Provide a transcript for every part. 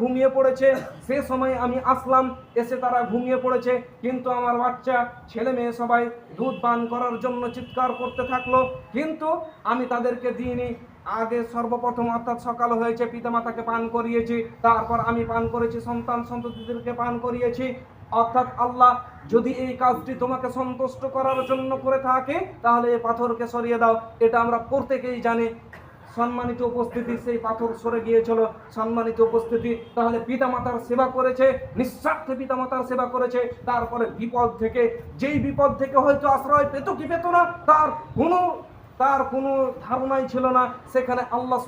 ঘুমিয়ে পড়েছে। সে সময় আমি আসলাম, এসে তারা ঘুমিয়ে পড়েছে। কিন্তু আমার বাচ্চা, ছেলে মেয়ে সবাই দুধ পান করার জন্য চিৎকার করতে থাকল। কিন্তু আমি তাদেরকে দিইনি। আগে সর্বপ্রথম অর্থাৎ সকাল হয়েছে, পিতামাতাকে পান করিয়েছি। তারপর আমি পান করেছি, সন্তান সন্ততিদেরকে পান করিয়েছি। অর্থাৎ আল্লাহ যদি এই কাজটি তোমাকে সন্তুষ্ট করার জন্য করে থাকে, তাহলে এই পাথরকে সরিয়ে দাও। এটা আমরা প্রত্যেকেই জানি। সম্মানিত উপস্থিতি, সেই পাথর সরে গিয়েছিল। সম্মানিত উপস্থিতি, তাহলে পিতামাতার সেবা করেছে, নিঃস্বার্থে পিতামাতার সেবা করেছে। তারপরে বিপদ থেকে, যেই বিপদ থেকে হয়তো আশ্রয় পেত কি পেত না, তার কোনো তার কোনো ধারণাই ছিল না। সেখানে আল্লাহ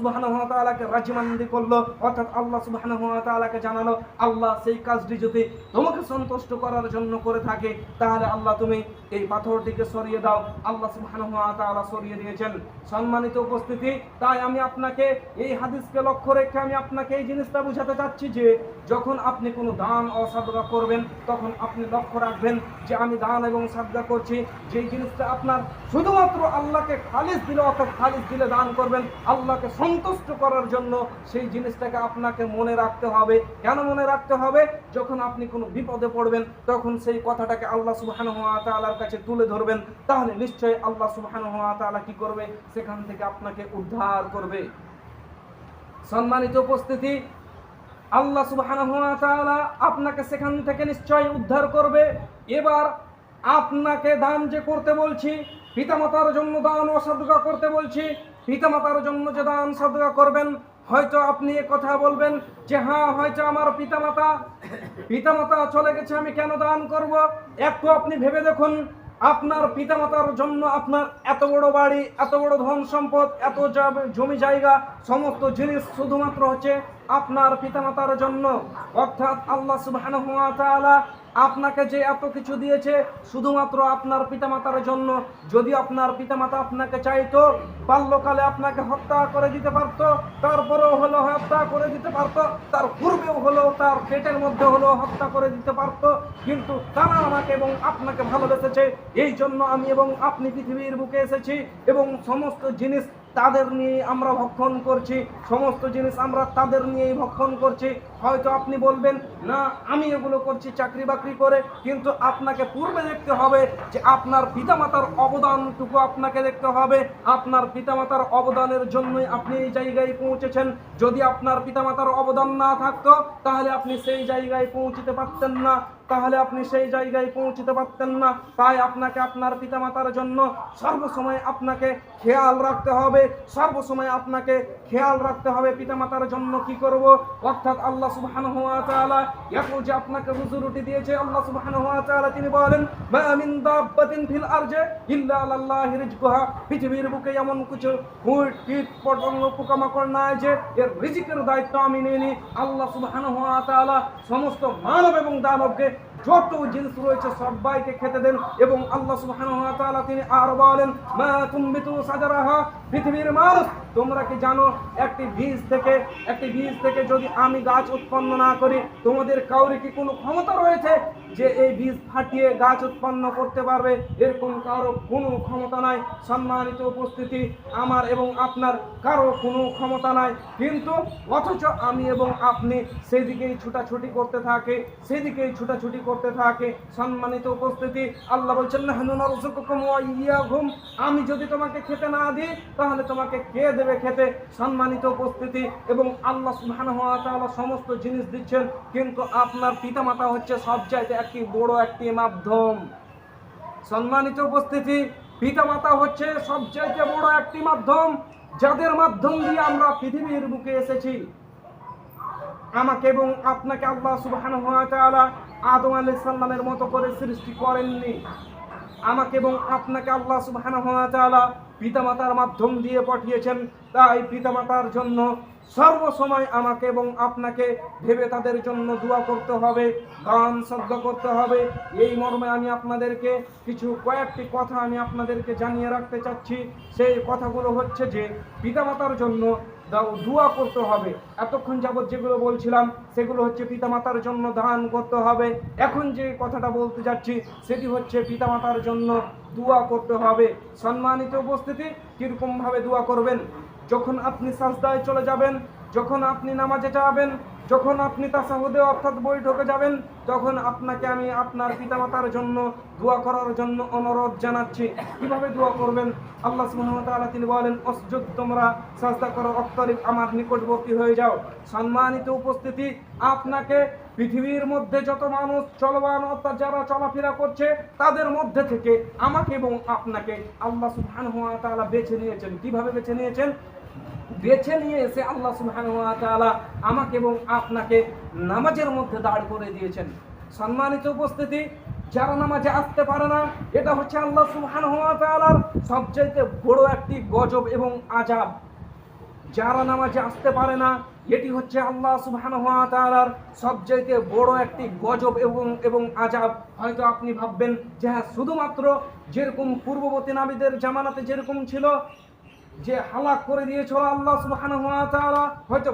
তাআলাকে রাজিমান্দি করল, অর্থাৎ আল্লাহ সুবহানাহু ওয়া জানালো, আল্লাহ সেই কাজটি যদি তোমাকে সন্তুষ্ট করার জন্য করে থাকে, তাহলে আল্লাহ তুমি এই পাথরটিকে সরিয়ে দাও। আল্লাহ সুবহানাহু ওয়া সরিয়ে দিয়েছেন। সম্মানিত উপস্থিতি, তাই আমি আপনাকে এই হাদিসকে লক্ষ্য রেখে আমি আপনাকে এই জিনিসটা বুঝাতে চাচ্ছি যে, যখন আপনি কোনো দান ও সাদগা করবেন, তখন আপনি লক্ষ্য রাখবেন যে আমি দান এবং সাদগা করছি। যেই জিনিসটা আপনার শুধুমাত্র আল্লাহকে খালিস দিলে অর্থাৎ খালিস দিলে দান করবেন। আল্লাহকে সন্তুষ্ট করার জন্য সেই জিনিসটাকে আপনাকে মনে রাখতে হবে। কেন মনে রাখতে হবে? যখন আপনি কোনো বিপদে পড়বেন, তখন সেই কথাটাকে আল্লাহ তাআলার কাছে তুলে ধরবেন। তাহলে নিশ্চয়ই আল্লাহ তাআলা কি করবে? সেখান থেকে আপনাকে উদ্ধার করবে। সম্মানিত উপস্থিতি, আল্লাহ তাআলা আপনাকে সেখান থেকে নিশ্চয়ই উদ্ধার করবে। এবার আপনাকে দান যে করতে বলছি, পিতামাতার জন্য দান ও সাদগা করতে বলছি, পিতামাতার জন্য যে দান সাদগা করবেন, হয়তো আপনি কথা বলবেন যে হ্যাঁ হয়তো আমার পিতামাতা পিতামাতা চলে গেছে, আমি কেন দান করব? একটু আপনি ভেবে দেখুন, আপনার পিতামাতার জন্য আপনার এত বড় বাড়ি, এত বড় ধন সম্পদ, এত জমি জায়গা, সমস্ত জিনিস শুধুমাত্র হচ্ছে আপনার পিতামাতার জন্য। অর্থাৎ আল্লাহ তাআলা আপনাকে যে এত কিছু দিয়েছে, শুধুমাত্র আপনার পিতামাতার জন্য। যদি আপনার পিতামাতা আপনাকে চাইতো, বাল্যকালে আপনাকে হত্যা করে দিতে পারত, তারপরেও হলো হত্যা করে দিতে পারত, তার পূর্বেও হলো, তার পেটের মধ্যে হলো হত্যা করে দিতে পারত, কিন্তু তারা আমাকে এবং আপনাকে ভালোবেসেছে। এই জন্য আমি এবং আপনি পৃথিবীর বুকে এসেছি এবং সমস্ত জিনিস তাদের নিয়ে আমরা ভক্ষণ করছি, সমস্ত জিনিস আমরা তাদের নিয়েই ভক্ষণ করছি। হয়তো আপনি বলবেন, না, আমি এগুলো করছি চাকরি বাকরি করে, কিন্তু আপনাকে পূর্বে দেখতে হবে যে আপনার পিতামাতার অবদানটুকু আপনাকে দেখতে হবে। আপনার পিতামাতার অবদানের জন্যই আপনি এই জায়গায় পৌঁছেছেন। যদি আপনার পিতামাতার অবদান না থাকতো, তাহলে আপনি সেই জায়গায় পৌঁছতে পারতেন না। তাহলে আপনি সেই জায়গায় পৌঁছতে পারতেন না। তাই আপনাকে আপনার পিতামাতার জন্য সর্বসময় আপনাকে খেয়াল রাখতে হবে। সর্বসময় আপনাকে খেয়াল রাখতে হবে পিতামাতার জন্য কি করব? অর্থাৎ আল্লাহ সুবহানাহু ওয়া তাআলা এত যে আপনাকে দিয়েছে, আল্লাহ সুবহানাহু ওয়া তাআলা তিনি বলেন, মা মিন দাব্বাতিন ফিল আরজে ইল্লা আলাল্লাহি রিজকুহা। পৃথিবীর বুকে এমন কিছু কুট, পতঙ্গ, পোকামাকড় নাই যে এর রিজিকের দায়িত্ব আমি আল্লাহ সুবহানাহু ওয়া তাআলা সমস্ত মানব এবং দানবকে যত জিনিস রয়েছে সবাইকে খেতে দেন এবং আল্লাহ সুবহানাহু ওয়া তাআলা তিনি আর বলেন, মা তুমবিতু সাজারাহা। পৃথিবীর মানুষ, তোমরা কি জানো, একটি বীজ থেকে, একটি বীজ থেকে যদি আমি গাছ উৎপন্ন না করি, তোমাদের কাউরি কি কোনো ক্ষমতা রয়েছে যে এই বীজ ফাটিয়ে গাছ উৎপন্ন করতে পারবে? এরকম কারও কোনো ক্ষমতা নাই। সম্মানিত উপস্থিতি, আমার এবং আপনার কারও কোনো ক্ষমতা নাই। কিন্তু অথচ আমি এবং আপনি সেদিকেই ছুটাছুটি করতে থাকে, সেদিকেই ছুটাছুটি করতে থাকে। সম্মানিত উপস্থিতি, আল্লাহ বলছেন আমি যদি তোমাকে খেতে না দিই তাহলে তোমাকে কে দেবে খেতে? সম্মানিত উপস্থিতি এবং আল্লাহ সুবহানাহু ওয়া তাআলা সমস্ত জিনিস দিচ্ছেন, কিন্তু আপনার পিতামাতা হচ্ছে সব সবচাইতে একটি বড় একটি মাধ্যম। সম্মানিত উপস্থিতি, পিতামাতা হচ্ছে সব সবচাইতে বড় একটি মাধ্যম, যাদের মাধ্যম দিয়ে আমরা পৃথিবীর বুকে এসেছি। আমাকে এবং আপনাকে আল্লাহ তাআলা আদম আলাইহিস সালামের মতো করে সৃষ্টি করেননি। আমাকে এবং আপনাকে আল্লাহ তাআলা পিতামাতার মাধ্যম দিয়ে পাঠিয়েছেন তাই পিতামাতার জন্য সর্বসময় আমাকে এবং আপনাকে ভেবে তাদের জন্য দোয়া করতে হবে, গান শব্দ করতে হবে। এই মর্মে আমি আপনাদেরকে কিছু কয়েকটি কথা আমি আপনাদেরকে জানিয়ে রাখতে চাচ্ছি। সেই কথাগুলো হচ্ছে যে, পিতামাতার জন্য দোয়া করতে হবে। এতক্ষণ যাবৎ যেগুলো বলছিলাম, সেগুলো হচ্ছে পিতামাতার জন্য দান করতে হবে। এখন যে কথাটা বলতে যাচ্ছি, সেটি হচ্ছে পিতামাতার জন্য দোয়া করতে হবে। সম্মানিত উপস্থিতি, কীরকমভাবে দোয়া করবেন? যখন আপনি সাজদায় চলে যাবেন, যখন আপনি নামাজে যাবেন, যখন আপনি তাসাহুদে অর্থাৎ বৈঠকে যাবেন, তখন আপনাকে আমি আপনার পিতামাতার জন্য দোয়া করার জন্য অনুরোধ জানাচ্ছি। কীভাবে দোয়া করবেন? আল্লাহ তাআলা তিনি বলেন, অসজুদ, তোমরা সাজদা করো, অক্তরিব আমার নিকটবর্তী হয়ে যাও। সম্মানিত উপস্থিতি, আপনাকে পৃথিবীর মধ্যে যত মানুষ চলমান যারা চলাফেরা করছে, তাদের মধ্যে থেকে আমাকে এবং আপনাকে আল্লাহ সুবহানাহু ওয়া তাআলা বেছে নিয়েছেন। কীভাবে বেছে নিয়েছেন? বেছে নিয়ে এসে আল্লাহ সুবহানাহু ওয়া তাআলা আমাকে এবং আপনাকে নামাজের মধ্যে দাঁড় করে দিয়েছেন। সম্মানিত উপস্থিতি, যারা নামাজে আসতে পারে না, এটা হচ্ছে আল্লাহ সুবহানাহু ওয়া তাআলার সবচাইতে বড় একটি গজব এবং আজাব যারা নামাজে আসতে পারে না এটি হচ্ছে আল্লাহ তাআলার সবচাইতে বড় একটি গজব এবং এবং আজাব হয়তো আপনি ভাববেন যে হ্যাঁ শুধুমাত্র যেরকম পূর্ববর্তী নাবিদের জামানাতে যেরকম ছিল, যে হালাক করে দিয়েছিল আল্লাহ তাআলা, হয়তো